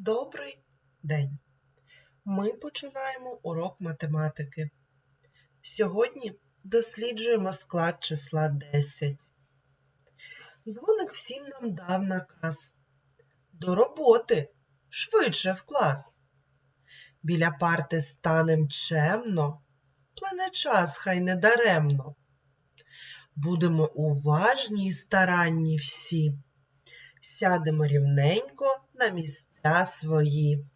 Добрий день! Ми починаємо урок математики. Сьогодні досліджуємо склад числа 10. Дзвоник всім нам дав наказ. До роботи, швидше в клас. Біля парти станем чемно, плине час хай не даремно. Будемо уважні й старанні всі. Сядемо рівненько на місця свої.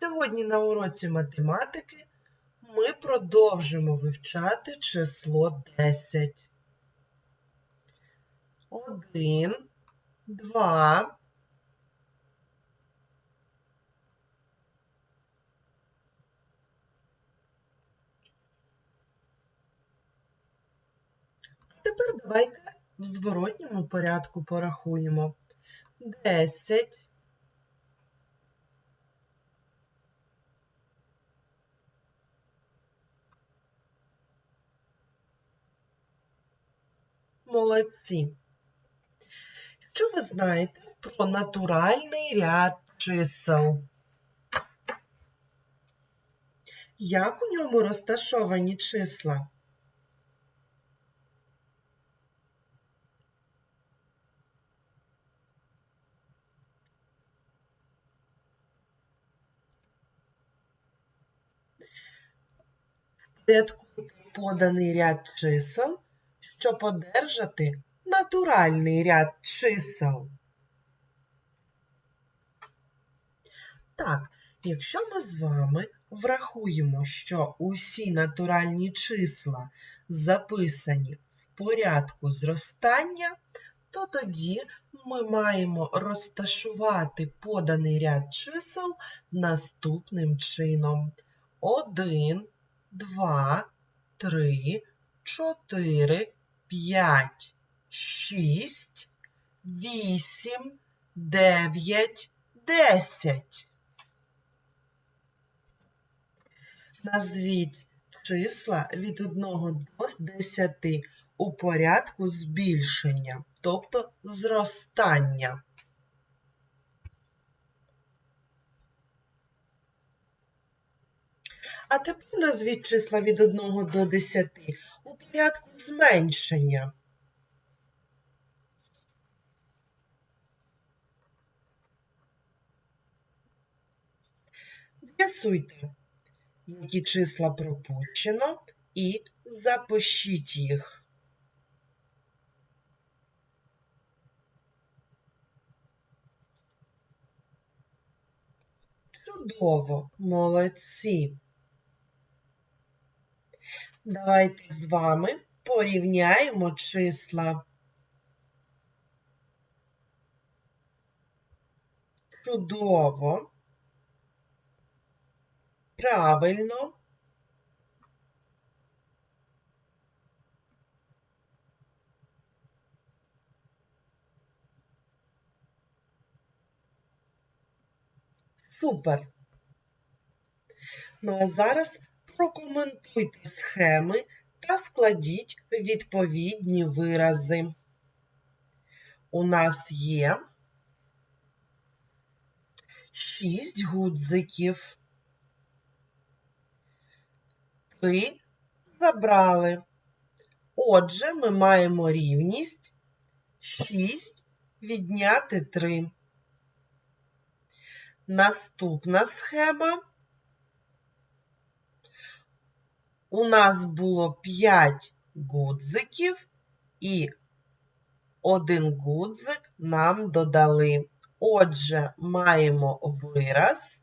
Сьогодні на уроці математики ми продовжимо вивчати число 10. Один, два, Тепер давайте в зворотньому порядку порахуємо. 10, Молодці. Що ви знаєте про натуральний ряд чисел? Як у ньому розташовані числа? Порядкуйте поданий ряд чисел, щоб одержати натуральний ряд чисел. Так, якщо ми з вами врахуємо, що усі натуральні числа записані в порядку зростання, то тоді ми маємо розташувати поданий ряд чисел наступним чином. 1, 2, 3, 4, 5, 6, 8, 9, 10. Назвіть числа від 1 до 10 у порядку збільшення, тобто зростання. А тепер назвіть числа від 1 до 10 у порядку зменшення. З'ясуйте, які числа пропущено, і запишіть їх. Чудово, молодці. Давайте з вами порівняємо числа. Чудово. Правильно. Супер. Ну а зараз прокоментуйте схеми та складіть відповідні вирази. У нас є 6 гудзиків. Три забрали. Отже, ми маємо рівність 6 відняти 3. Наступна схема. У нас було 5 гудзиків і один гудзик нам додали. Отже, маємо вираз.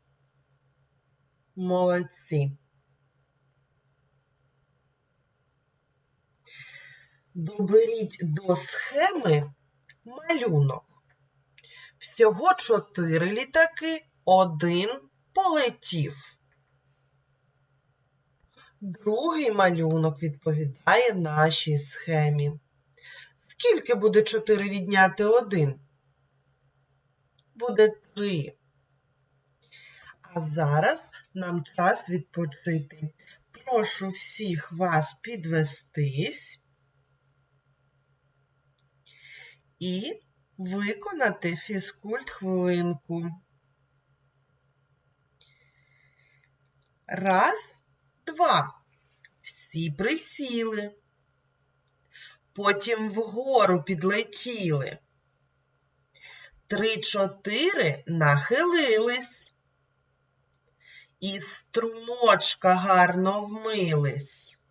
Молодці. Доберіть до схеми малюнок. Всього 4 літаки, один полетів. Другий малюнок відповідає нашій схемі. Скільки буде 4 відняти 1? Буде 3. А зараз нам час відпочити. Прошу всіх вас підвестись і виконати фізкульт хвилинку. Раз два. Всі присіли. Потім вгору підлетіли. Три, чотири нахилились. І струмочка гарно вмились.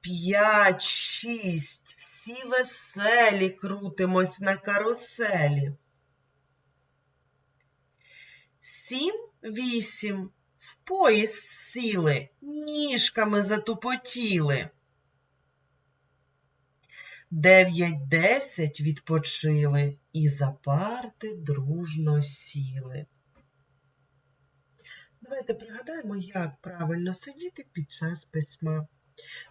П'ять, шість, всі веселі крутимось на каруселі. Сім, вісім, в поїзд сіли, ніжками затупотіли. Дев'ять, десять відпочили і за парти дружно сіли. Давайте пригадаємо, як правильно сидіти під час письма.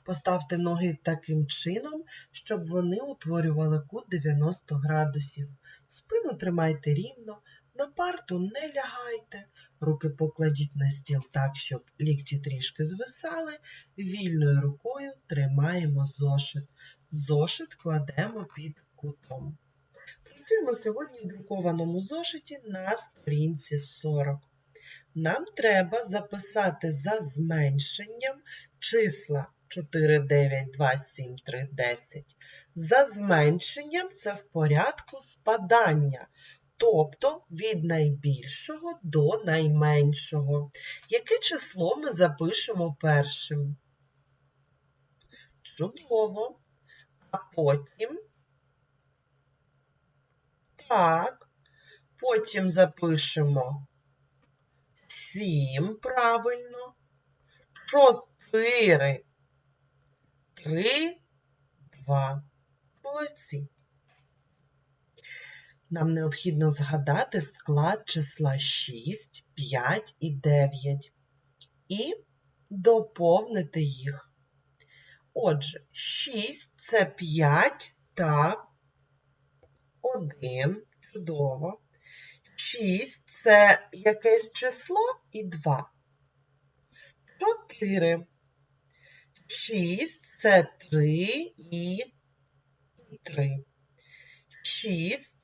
Поставте ноги таким чином, щоб вони утворювали кут 90 градусів. Спину тримайте рівно, на парту не лягайте, руки покладіть на стіл так, щоб лікті трішки звисали. Вільною рукою тримаємо зошит. Зошит кладемо під кутом. Працюємо сьогодні в друкованому зошиті на сторінці 40. Нам треба записати за зменшенням числа 4, 9, 2, 7, 3, 10. За зменшенням це в порядку спадання, тобто від найбільшого до найменшого. Яке число ми запишемо першим? Чудово. А потім так, потім запишемо 7, правильно, 4, 3, 2. Молодці. Нам необхідно згадати склад числа 6, 5 і 9 і доповнити їх. Отже, 6 це 5 та 1. Чудово. 6 це якесь число і 2. 4. 6 це 3 і 3. 6.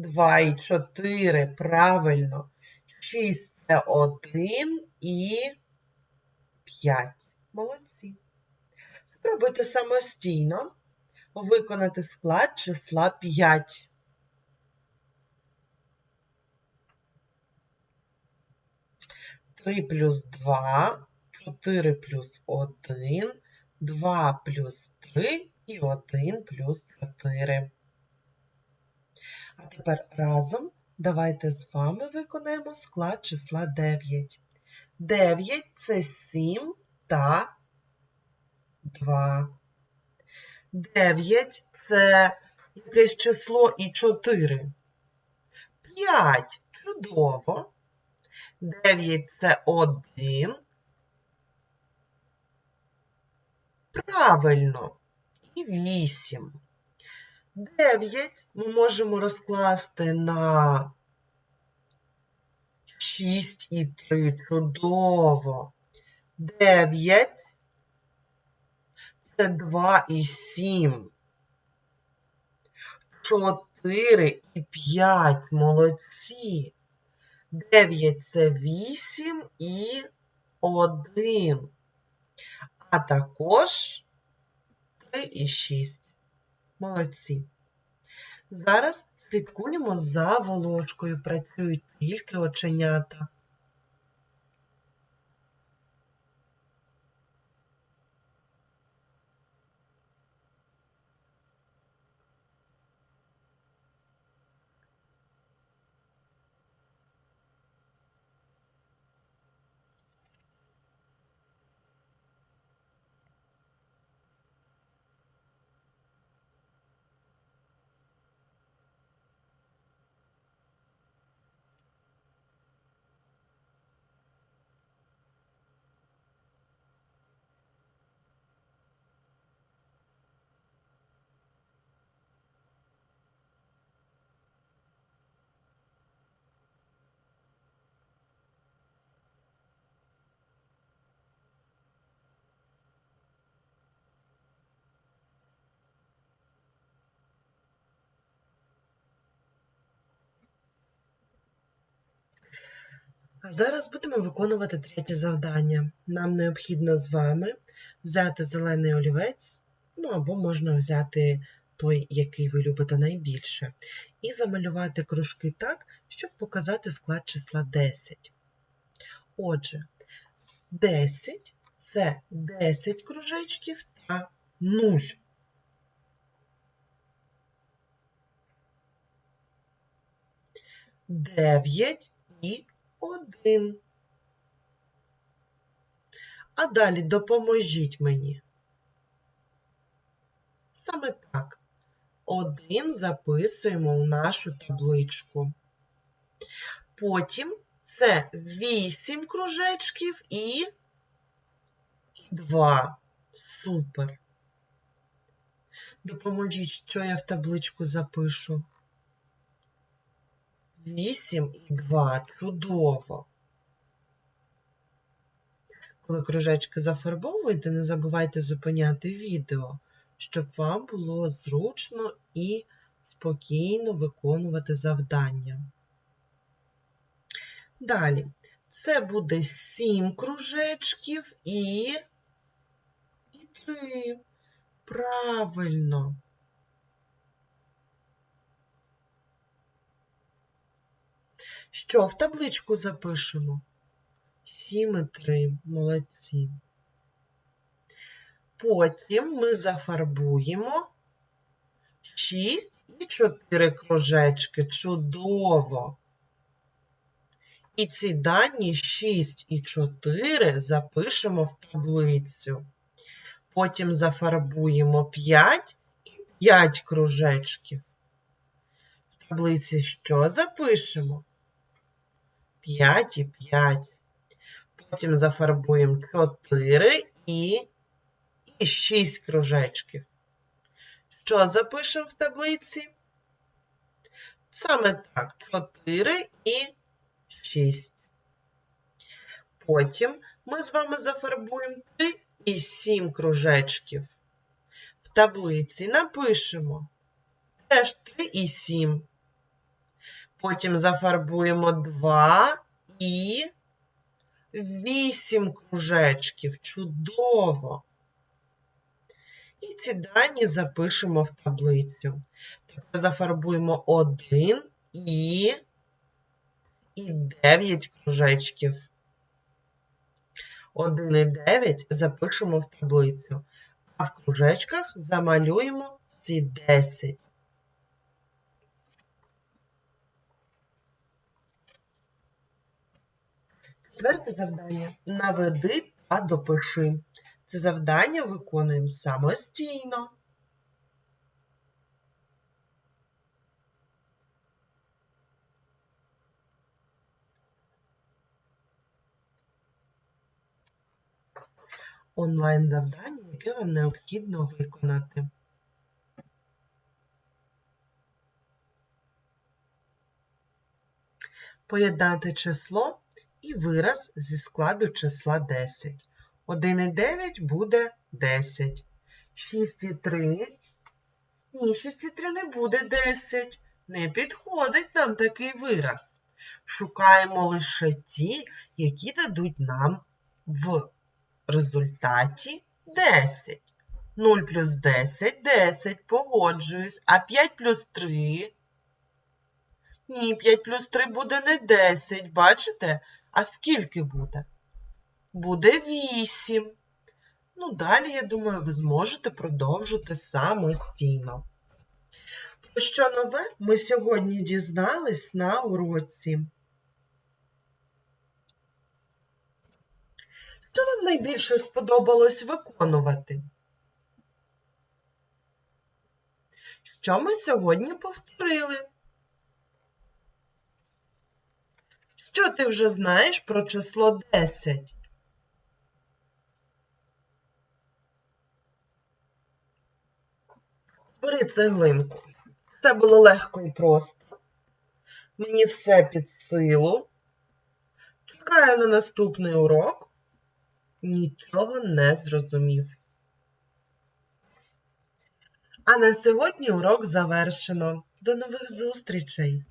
2 і 4. Правильно. 6 це 1 і 5. Молодці. Спробуйте самостійно виконати склад числа 5. Три плюс два, чотири плюс один, два плюс три і один плюс чотири. А тепер разом давайте з вами виконаємо склад числа 9. 9 це 7 та 2. 9 це якесь число і 4. 5. Чудово. 9 це 1. Правильно. І 8. 9 ми можемо розкласти на 6 і 3. Чудово. 9 це 2 і 7. 4 і 5. Молодці. 9 це 8 і 1. А також 3 і 6. Молодці. Зараз слідкуємо за волочкою. Працюють тільки оченята. Зараз будемо виконувати третє завдання. Нам необхідно з вами взяти зелений олівець, ну або можна взяти той, який ви любите найбільше, і замалювати кружки так, щоб показати склад числа 10. Отже, 10 це 10 кружечків та 0. Дев'ять і один. А далі допоможіть мені. Саме так. Один записуємо у нашу табличку. Потім це 8 кружечків і 2. Супер. Допоможіть, що я в табличку запишу. 8 і 2. Чудово. Коли кружечки зафарбовуєте, не забувайте зупиняти відео, щоб вам було зручно і спокійно виконувати завдання. Далі, це буде 7 кружечків і, і 3. Правильно. Що в табличку запишемо? 7 і 3. Молодці. Потім ми зафарбуємо 6 і 4 кружечки. Чудово. І ці дані 6 і 4 запишемо в таблицю. Потім зафарбуємо 5 і 5 кружечків. В таблиці що запишемо? 5 і 5. Потім зафарбуємо 4 і, і 6 кружечків. Що запишемо в таблиці? Саме так, 4 і 6. Потім ми з вами зафарбуємо 3 і 7 кружечків. В таблиці напишемо теж 3 і 7. Потім зафарбуємо 2 і 8 кружечків. Чудово! І ці дані запишемо в таблицю. Тепер зафарбуємо 1 і, і 9 кружечків. 1 і 9 запишемо в таблицю, а в кружечках замалюємо ці 10. Четверте завдання. Наведи та допиши. Це завдання виконуємо самостійно. Онлайн завдання, яке вам необхідно виконати. Поєднати число і вираз зі складу числа 10. 1 і 9 буде 10. 6 і 3. Ні, 6 і 3 не буде 10. Не підходить нам такий вираз. Шукаємо лише ті, які дадуть нам в результаті 10. 0 плюс 10 10, погоджуюсь. А 5 плюс 3. Ні, 5 плюс 3 буде не 10, бачите? А скільки буде? Буде 8. Ну, далі, я думаю, ви зможете продовжити самостійно. Про що нове ми сьогодні дізнались на уроці? Що вам найбільше сподобалось виконувати? Що ми сьогодні повторили? Що ти вже знаєш про число 10? Бери цеглинку. Це було легко і просто. Мені все під силу. Чекаю на наступний урок. Нічого не зрозумів. А на сьогодні урок завершено. До нових зустрічей!